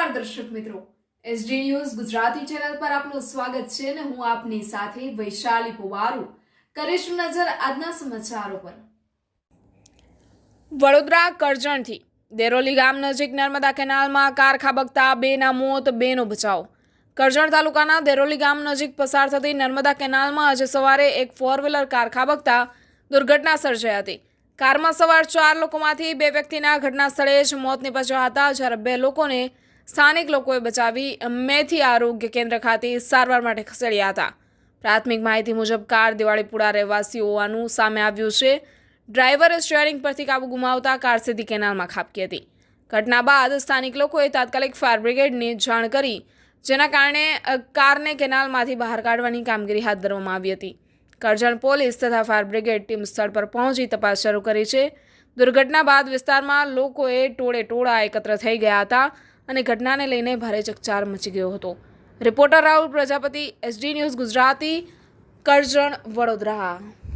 નમસ્કાર દર્શક મિત્રો. એસડી ન્યૂઝ ગુજરાતી ચેનલ પર આપનું સ્વાગત છે અને હું આપની સાથે વૈશાલી પુવારુ. કરીશું નજર આજના સમાચારો પર. વડોદરા કરજણથી. દેરોલી ગામ નજીક નર્મદા કેનાલમાં કાર ખાબકતા બેના મોત, બેનો બચાવ. કરજણ તાલુકાના દેરોલી ગામ નજીક પસાર થતી નર્મદા કેનાલમાં આજે સવારે એક ફોર વ્હીલર કાર ખાબકતા દુર્ઘટના સર્જાઈ હતી. કારમાં સવાર ચાર લોકોમાંથી બે વ્યક્તિના ઘટના સ્થળે જ મોત નીપજ્યા હતા, જ્યારે બે લોકોને સ્થાનિક લોકોએ બચાવી મેથી આરોગ્ય કેન્દ્ર ખાતે સારવાર માટે ખસેડ્યા હતા. પ્રાથમિક માહિતી મુજબ કાર દિવાળીપુરા રહેવાસી હોવાનું સામે આવ્યું છે. ડ્રાઈવરે સ્ટીયરિંગ પરથી કાબુ ગુમાવતા કાર સીધી કેનાલમાં ખાબકી હતી. ઘટના બાદ સ્થાનિક લોકોએ તાત્કાલિક ફાયર બ્રિગેડને જાણ કરી, જેના કારણે કારને કેનાલમાંથી બહાર કાઢવાની કામગીરી હાથ ધરવામાં આવી હતી. કરજણ પોલીસ તથા ફાયર બ્રિગેડ ટીમ સ્થળ પર પહોંચી તપાસ શરૂ કરી છે. દુર્ઘટના બાદ વિસ્તારમાં લોકોએ ટોળે ટોળા એકત્ર થઈ ગયા હતા. અને ઘટનાને લઈને ભારે ચકચાર મચી ગયો હતો. Reporter Rahul Prajapati, SD news Gujarati, Karjan, Vadodara.